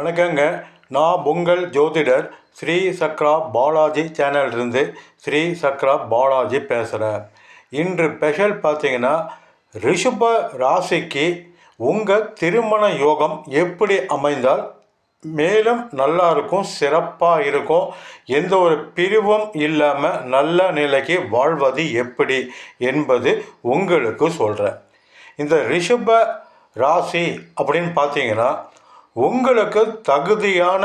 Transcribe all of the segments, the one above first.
வணக்கங்க. நான் பொங்கல் ஜோதிடர் ஸ்ரீ சக்ரா பாலாஜி சேனல்லேருந்து ஸ்ரீ சக்ரா பாலாஜி பேசுகிறேன் இன்று ஸ்பெஷல் பார்த்தீங்கன்னா ரிஷப ராசிக்கு உங்கள் திருமண யோகம் எப்படி அமைந்தால் மேலும் நல்லா இருக்கும் சிறப்பாக இருக்கும் எந்த ஒரு பிரிவும் இல்லாமல் நல்ல நிலைக்கு வாழ்வது எப்படி என்பது உங்களுக்கு சொல்கிறேன் இந்த ரிஷப ராசி அப்படின்னு பார்த்தீங்கன்னா உங்களுக்கு தகுதியான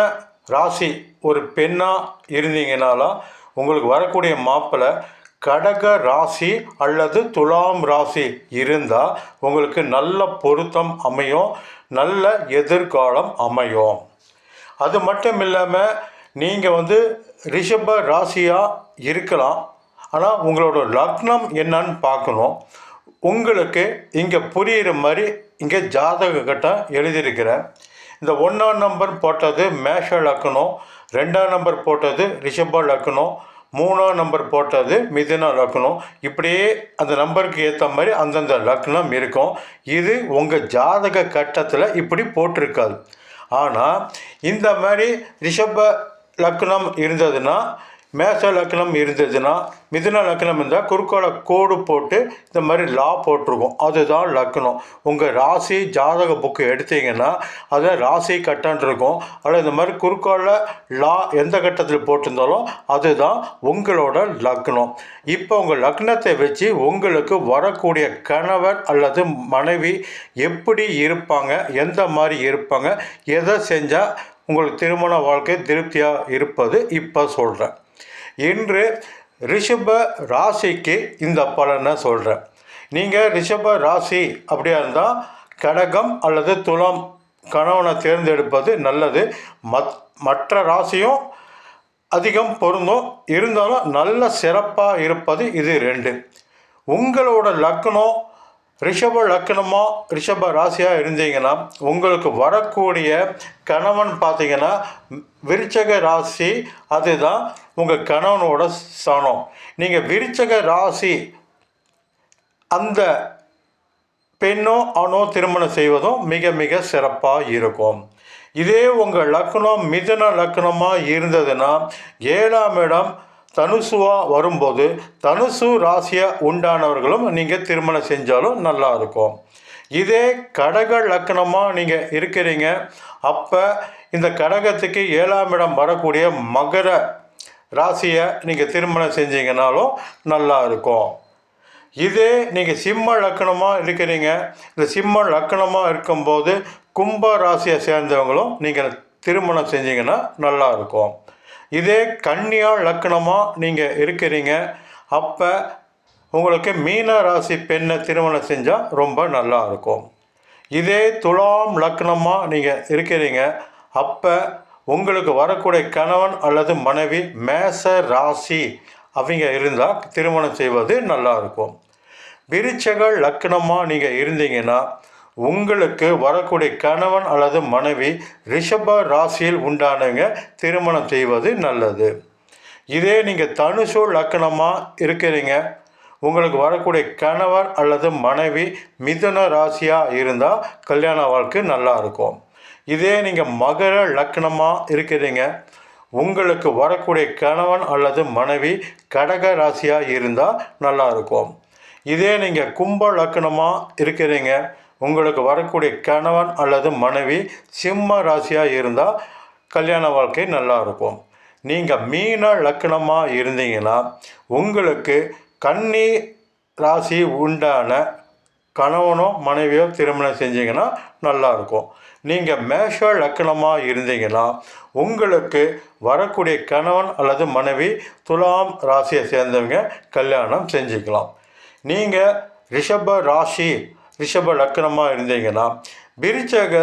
ராசி ஒரு பெண்ணாக இருந்தீங்கனாலும் உங்களுக்கு வரக்கூடிய மாப்பிள்ளை கடக ராசி அல்லது துலாம் ராசி இருந்தால் உங்களுக்கு நல்ல பொருத்தம் அமையும் நல்ல எதிர்காலம் அமையும். அது மட்டும் இல்லாமல் நீங்கள் வந்து ரிஷப ராசியாக இருக்கலாம். ஆனால் உங்களோட லக்னம் என்னன்னு பார்க்கணும். உங்களுக்கு இங்கே புரிகிற மாதிரி இங்கே ஜாதக கட்டம் எழுதியிருக்கிறேன். இந்த ஒன்றாம் நம்பர் போட்டது மேஷ லக்னம் ரெண்டாம் நம்பர் போட்டது ரிஷப லக்னம் மூணாம் நம்பர் போட்டது மிதுன லக்னம். இப்படியே அந்த நம்பருக்கு ஏற்ற மாதிரி அந்தந்த லக்னம் இருக்கும். இது உங்கள் ஜாதக கட்டத்தில் இப்படி போட்டிருக்காது. ஆனால் இந்த மாதிரி ரிஷப லக்னம் இருந்ததுன்னா மேச லக்னம் இருந்ததுன்னா மிதுன லக்னம் இருந்தால் குறுக்கால கோடு போட்டு இந்த மாதிரி லா போட்டிருக்கும். அதுதான் லக்னம். உங்கள் ராசி ஜாதக புக்கு எடுத்தீங்கன்னா அதை ராசி கட்டன் இருக்கும். அதில் இந்த மாதிரி குறுக்கால லா எந்த கட்டத்தில் போட்டிருந்தாலும் அதுதான் உங்களோட லக்னம். இப்போ உங்கள் லக்னத்தை வச்சு உங்களுக்கு வரக்கூடிய கணவர் அல்லது மனைவி எப்படி இருப்பாங்க? எந்த மாதிரி இருப்பாங்க? எதை செஞ்சால் உங்களுக்கு திருமண வாழ்க்கை திருப்தியாக இருப்பது? இப்போ சொல்கிறேன் இன்று ரிஷப ராசிக்கு இந்த பலனை சொல்கிறேன் நீங்கள் ரிஷப ராசி அப்படியா இருந்தால் கடகம் அல்லது துளம் கணவனை தேர்ந்தெடுப்பது நல்லது. மத் மற்ற ராசியும் அதிகம் பொருந்தும். இருந்தாலும் நல்ல சிறப்பாக இருப்பது இது ரெண்டு. உங்களோட லக்னம் ரிஷப லக்னமாக ரிஷப ராசியாக இருந்தீங்கன்னா உங்களுக்கு வரக்கூடிய கணவன் பார்த்தீங்கன்னா விருச்சக ராசி அதுதான் உங்கள் கணவனோட சனம் நீங்கள் விருச்சக ராசி அந்த பெண்ணோ ஆணோ திருமணம் செய்வதும் மிக மிக சிறப்பாக இருக்கும். இதே உங்கள் லக்னம் மிதுன லக்னமாக இருந்ததுன்னா ஏழாம் இடம் தனுசுவாக வரும்போது தனுசு ராசியை உண்டானவர்களும் நீங்கள் திருமணம் செஞ்சாலும் நல்லா இருக்கும். இதே கடக லக்னமாக நீங்கள் இருக்கிறீங்க. அப்போ இந்த கடகத்துக்கு ஏழாம் இடம் வரக்கூடிய மகர ராசியை நீங்கள் திருமணம் செஞ்சீங்கனாலும் நல்லா இருக்கும். இதே நீங்கள் சிம்ம லக்கணமாக இருக்கிறீங்க. இந்த சிம்ம லக்கணமாக இருக்கும்போது கும்ப ராசியை சேர்ந்தவங்களும் நீங்கள் திருமணம் செஞ்சீங்கன்னா நல்லா இருக்கும். இதே கன்னியா லக்கணமாக நீங்கள் இருக்கிறீங்க. அப்போ உங்களுக்கு மீன ராசி பெண்ணை திருமணம் செஞ்சால் ரொம்ப நல்லா இருக்கும். இதே துலாம் லக்னமாக நீங்கள் இருக்கிறீங்க. அப்போ உங்களுக்கு வரக்கூடிய கணவன் அல்லது மனைவி மேச ராசி அவங்க இருந்தால் திருமணம் செய்வது நல்லா இருக்கும். விருச்சக லக்னமாக நீங்கள் இருந்தீங்கன்னா உங்களுக்கு வரக்கூடிய கணவன் அல்லது மனைவி ரிஷப ராசியில் உண்டானவங்க திருமணம் செய்வது நல்லது. இதே நீங்கள் தனுசு லக்னமாக இருக்கிறீங்க. உங்களுக்கு வரக்கூடிய கணவர் அல்லது மனைவி மிதுன ராசியாக இருந்தால் கல்யாண வாழ்க்கை நல்லா இருக்கும். இதே நீங்கள் மகர லக்னமாக இருக்கிறீங்க. உங்களுக்கு வரக்கூடிய கணவன் அல்லது மனைவி கடக ராசியாக இருந்தால் நல்லா இருக்கும். இதே நீங்கள் கும்ப லக்னமாக இருக்கிறீங்க. உங்களுக்கு வரக்கூடிய கணவன் அல்லது மனைவி சிம்ம ராசியாக இருந்தால் கல்யாண வாழ்க்கை நல்லா இருக்கும். நீங்கள் மீன லக்னமாக இருந்தீங்கன்னா உங்களுக்கு கன்னி ராசி உண்டான கணவனோ மனைவியோ திருமணம் செஞ்சீங்கன்னா நல்லாயிருக்கும் நீங்கள் மேஷ லக்கணமாக இருந்தீங்கன்னா உங்களுக்கு வரக்கூடிய கணவன் அல்லது மனைவி துலாம் ராசியை சேர்ந்தவங்க கல்யாணம் செஞ்சுக்கலாம். நீங்கள் ரிஷப ராசி ரிஷப லக்கணமாக இருந்தீங்கன்னா விருச்சக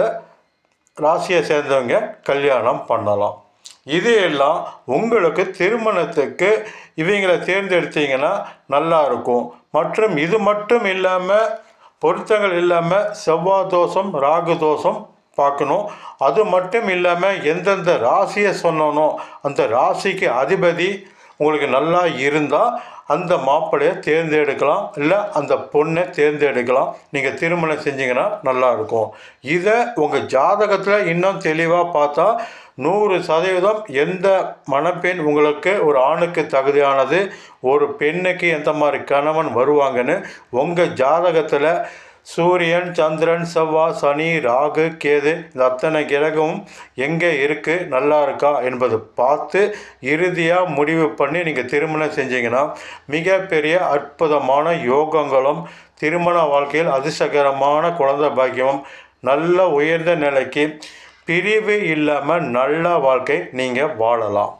ராசியை சேர்ந்தவங்க கல்யாணம் பண்ணலாம். இது எல்லாம் உங்களுக்கு திருமணத்துக்கு இவங்களை தேர்ந்தெடுத்தீங்கன்னா நல்லா இருக்கும். மற்றும் இது மட்டும் இல்லாமல் பொருத்தங்கள் இல்லாமல் செவ்வாய் தோஷம் ராகு தோஷம் பார்க்கணும். அது மட்டும் இல்லாமல் எந்தெந்த ராசியை சொன்னனோ அந்த ராசிக்கு அதிபதி உங்களுக்கு நல்லா இருந்தால் அந்த மாப்பிள்ளையை தேர்ந்தெடுக்கலாம் இல்லை அந்த பொண்ணை தேர்ந்தெடுக்கலாம். நீங்கள் திருமணம் செஞ்சீங்கன்னா நல்லாயிருக்கும் இதை உங்கள் ஜாதகத்தில் இன்னும் தெளிவாக பார்த்தா நூறு சதவீதம் எந்த மணப்பெண் உங்களுக்கு ஒரு ஆணுக்கு தகுதியானது ஒரு பெண்ணுக்கு எந்த மாதிரி கணவன் வருவாங்கன்னு உங்கள் ஜாதகத்தில் சூரியன் சந்திரன் செவ்வாய் சனி ராகு கேது இந்த அத்தனை கிரகமும் எங்கே இருக்குது நல்லா இருக்கா என்பது பார்த்து இறுதியாக முடிவு பண்ணி நீங்கள் திருமணம் செஞ்சீங்கன்னா மிகப்பெரிய அற்புதமான யோகங்களும் திருமண வாழ்க்கையில் அதிர்ஷ்டகரமான குழந்தை பாக்கியமும் நல்ல உயர்ந்த நிலைக்கு பிரிவு இல்லாமல் நல்ல வாழ்க்கை நீங்கள் வாழலாம்.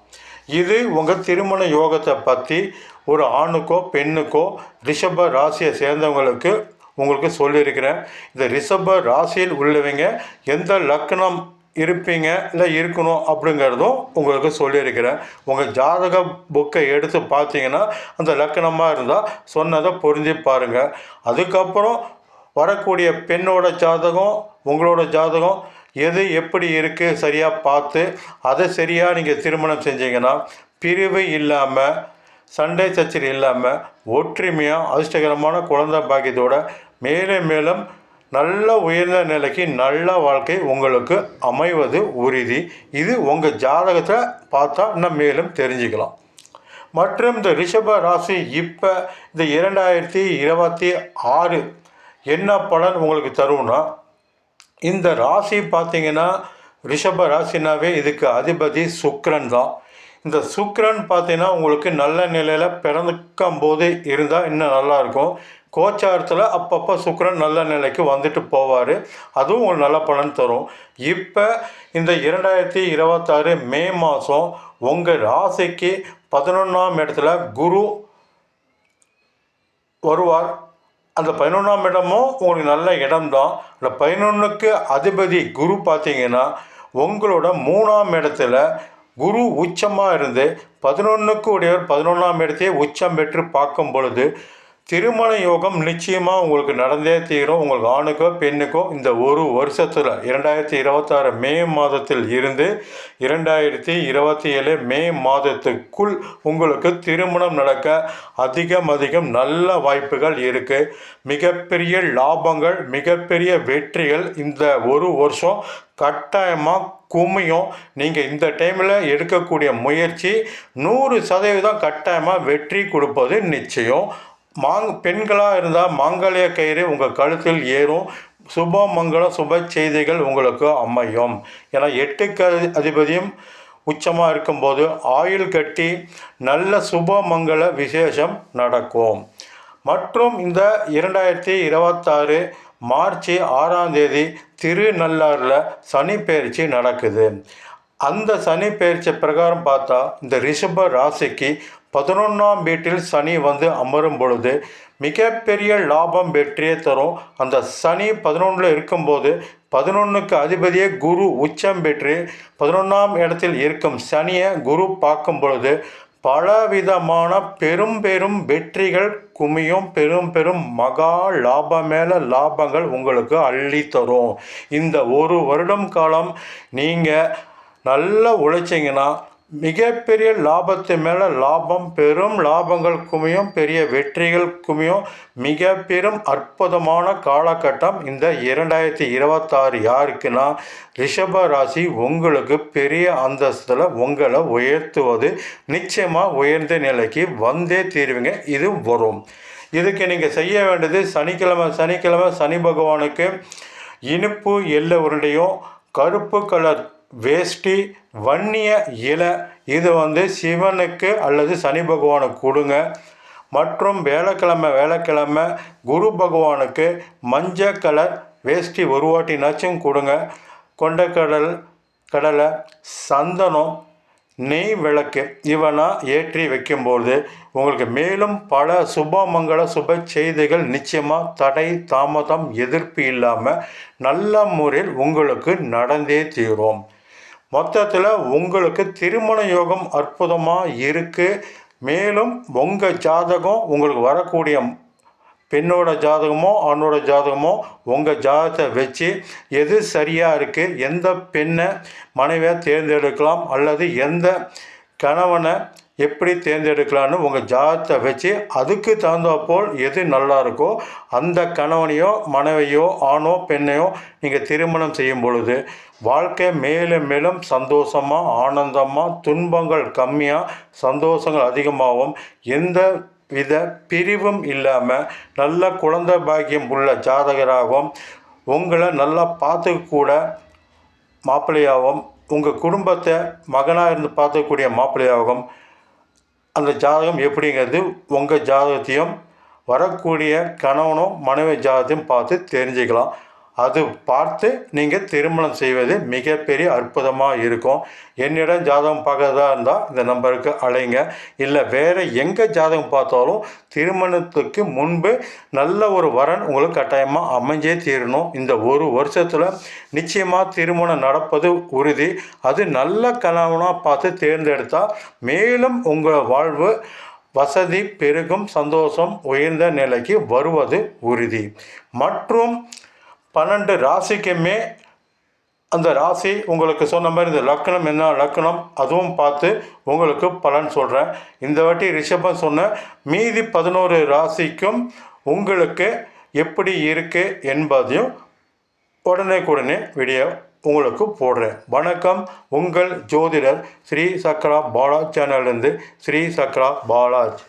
இது உங்கள் திருமண யோகத்தை பற்றி ஒரு ஆணுக்கோ பெண்ணுக்கோ ரிஷப ராசியை சேர்ந்தவங்களுக்கு உங்களுக்கு சொல்லியிருக்கிறேன். இந்த ரிஷப ராசியில் உள்ளவங்க எந்த லக்னம் இருப்பீங்க? இல்லை இருக்கணும் அப்படிங்கிறதும் உங்களுக்கு சொல்லியிருக்கிறேன். உங்கள் ஜாதக புக்கை எடுத்து பார்த்தீங்கன்னா அந்த லக்கணமாக இருந்தால் சொன்னதை புரிஞ்சு பாருங்கள் அதுக்கப்புறம் வரக்கூடிய பெண்ணோட ஜாதகம் உங்களோட ஜாதகம் எது எப்படி இருக்குது சரியாக பார்த்து அதை சரியாக நீங்கள் திருமணம் செஞ்சீங்கன்னா பிரிவு இல்லாமல் சண்டை சச்சரி இல்லாமல் ஒற்றுமையாக அதிர்ஷ்டகரமான குழந்தை பாக்கியத்தோட மேலும் மேலும் நல்ல உயர்ந்த நிலைக்கு நல்ல வாழ்க்கை உங்களுக்கு அமைவது உறுதி. இது உங்கள் ஜாதகத்தை பார்த்தா இன்னும் மேலும் தெரிஞ்சுக்கலாம். மற்றும் இந்த ரிஷப ராசி இப்போ இந்த இரண்டாயிரத்தி இருபத்தி ஆறு என்ன பலன் உங்களுக்கு தரும்னா இந்த ராசி பார்த்தீங்கன்னா ரிஷப ராசினாவே இதுக்கு அதிபதி சுக்ரன் தான். இந்த சுக்ரன் பார்த்தீங்கன்னா உங்களுக்கு நல்ல நிலையில் பிறந்துக்கும் போது இருந்தால் இன்னும் நல்லாயிருக்கும் கோச்சாரத்தில் அப்பப்போ சுக்ரன் நல்ல நிலைக்கு வந்துட்டு போவார். அதுவும் உங்களுக்கு நல்ல பலன் தரும். இப்போ இந்த இரண்டாயிரத்தி இருபத்தாறு மே மாதம் உங்கள் ராசிக்கு பதினொன்றாம் இடத்துல குரு வருவார். அந்த பதினொன்றாம் இடமும் உங்களுக்கு நல்ல இடம்தான். அந்த பதினொன்றுக்கு அதிபதி குரு பார்த்தீங்கன்னா உங்களோட மூணாம் இடத்துல குரு உச்சமாக இருந்து பதினொன்றுக்கு உடையவர் பதினொன்றாம் இடத்தையே உச்சம் பெற்று பார்க்கும் பொழுது திருமண யோகம் நிச்சயமாக உங்களுக்கு நடந்தே தீரும். உங்களுக்கு ஆணுக்கோ பெண்ணுக்கோ இந்த ஒரு வருஷத்தில் இரண்டாயிரத்தி இருபத்தாறு மே மாதத்தில் இருந்து இரண்டாயிரத்தி இருபத்தி ஏழு மே மாதத்துக்குள் உங்களுக்கு திருமணம் நடக்க அதிகம் அதிகம் நல்ல வாய்ப்புகள் இருக்குது மிகப்பெரிய லாபங்கள் மிகப்பெரிய வெற்றிகள் இந்த ஒரு வருஷம் கட்டாயமாக கும்மியும் நீங்கள் இந்த டைமில் எடுக்கக்கூடிய முயற்சி நூறு சதவீதம் கட்டாயமாக வெற்றி கொடுப்பது நிச்சயம். மாங் பெண்களாக இருந்தால் மாங்கல்ய கயிறு உங்கள் கழுத்தில் ஏறும். சுப மங்கள சுப செய்திகள் உங்களுக்கு அமையும். ஏன்னா எட்டுக்கு அதிபதியும் உச்சமாக இருக்கும்போது ஆயுள் கட்டி நல்ல சுப மங்கள விசேஷம் நடக்கும். மற்றும் இந்த இரண்டாயிரத்தி இருபத்தாறு மார்ச் ஆறாம் தேதி திருநள்ளாறில் சனி பயிற்சி நடக்குது. அந்த சனி பயிற்சி பிரகாரம் பார்த்தா இந்த ரிஷப ராசிக்கு பதினொன்றாம் வீட்டில் சனி வந்து அமரும் பொழுது மிகப்பெரிய லாபம் வெற்றியே தரும். அந்த சனி பதினொன்றில் இருக்கும்போது பதினொன்றுக்கு அதிபதியே குரு உச்சம் பெற்று பதினொன்றாம் இடத்தில் இருக்கும் சனியை குரு பார்க்கும் பொழுது பலவிதமான பெரும் பெரும் வெற்றிகள் குமியும் பெரும் பெரும் மகா லாபம் மேலே லாபங்கள் உங்களுக்கு அள்ளி தரும். இந்த ஒரு வருடம் காலம் நீங்கள் நல்லா உழைச்சிங்கன்னா மிகப்பெரிய லாபத்து மேலே லாபம் பெரும் லாபங்கள் குமியும் பெரிய வெற்றிகள் குமியும். மிக பெரும் அற்புதமான காலகட்டம் இந்த இரண்டாயிரத்தி இருபத்தாறு. யாருக்குன்னா ரிஷப ராசி உங்களுக்கு பெரிய அந்தஸ்தில் உங்களை உயர்த்துவது நிச்சயமாக உயர்ந்த நிலைக்கு வந்தே தீர்வுங்க. இது வரும். இதுக்கு நீங்கள் செய்ய வேண்டியது சனிக்கிழமை சனிக்கிழமை சனி பகவானுக்கு இனிப்பு எல்லை உருண்டையும் கருப்பு கலர் வேஷ்டி வன்னிய இலை. இது வந்து சிவனுக்கு அல்லது சனி பகவானுக்கு கொடுங்க. மற்றும் வேலைக்கிழமை வேலைக்கிழமை குரு பகவானுக்கு மஞ்சள் கலர் வேஷ்டி ஒரு வாட்டினாச்சும் கொடுங்க. கொண்டக்கடல் கடலை சந்தனம் நெய் விளக்கு இவனா ஏற்றி வைக்கும்போது உங்களுக்கு மேலும் பல சுபமங்கள சுப செய்திகள் நிச்சயமாக தடை தாமதம் எதிர்ப்பு இல்லாமல் நல்ல முறையில் உங்களுக்கு நடந்தே தீரும். மொத்தத்தில் உங்களுக்கு திருமண யோகம் அற்புதமாக இருக்குது மேலும் உங்கள் ஜாதகம் உங்களுக்கு வரக்கூடிய பெண்ணோட ஜாதகமோ ஆணோட ஜாதகமோ உங்கள் ஜாதகத்தை வச்சு எது சரியாக இருக்குது எந்த பெண்ணை மனைவியாக தேர்ந்தெடுக்கலாம் அல்லது எந்த கணவனை எப்படி தேர்ந்தெடுக்கலான்னு உங்கள் ஜாதகத்தை வச்சு அதுக்கு தகுந்தாப்போல் எது நல்லா இருக்கோ அந்த கணவனையோ மனைவியோ ஆணோ பெண்ணையோ நீங்கள் திருமணம் செய்யும் பொழுது வாழ்க்கை மேலும் மேலும் சந்தோஷமாக ஆனந்தமாக துன்பங்கள் கம்மியாக சந்தோஷங்கள் அதிகமாகவும் எந்த வித பிரிவும் இல்லாமல் நல்ல குழந்தை பாக்கியம் உள்ள ஜாதகராகவும் உங்களை நல்லா பார்த்துக்கூட மாப்பிள்ளையாகவும் உங்கள் குடும்பத்தை மகனாக இருந்து பார்த்துக்கூடிய மாப்பிள்ளையாகவும் அந்த ஜாதகம் எப்படிங்கிறது உங்கள் ஜாதகத்தையும் வரக்கூடிய கணவனும் மனைவி ஜாதகத்தையும் பார்த்து தெரிஞ்சுக்கலாம். அது பார்த்து நீங்கள் திருமணம் செய்வது மிகப்பெரிய அற்புதமாக இருக்கும். என்னிடம் ஜாதகம் பார்க்கறதா இருந்தால் இந்த நம்பருக்கு அழைங்க. இல்லை வேறு எங்கே ஜாதகம் பார்த்தாலும் திருமணத்துக்கு முன்பு நல்ல ஒரு வரன் உங்களுக்கு கட்டாயமாக அமைஞ்சே தீரணும். இந்த ஒரு வருஷத்தில் நிச்சயமாக திருமணம் நடப்பது உறுதி. அது நல்ல கணவனாக பார்த்து தேர்ந்தெடுத்தால் மேலும் உங்கள் வாழ்வு வசதி பெருகும் சந்தோஷம் உயர்ந்த நிலைக்கு வருவது உறுதி. மற்றும் பன்னெண்டு ராசிக்குமே அந்த ராசி உங்களுக்கு சொன்ன மாதிரி இந்த லக்கணம் என்ன லக்கணம் அதுவும் பார்த்து உங்களுக்கு பலன் சொல்கிறேன் இந்த வாட்டி ரிஷபம் சொன்ன மீதி பதினோரு ராசிக்கும் உங்களுக்கு எப்படி இருக்குது என்பதையும் உடனே உடனே வீடியோ உங்களுக்கு போடுறேன். வணக்கம் உங்கள் ஜோதிடர் ஸ்ரீ சக்ரா பாலாஜ் சேனல்லேருந்து ஸ்ரீ சக்ரா பாலாஜ்.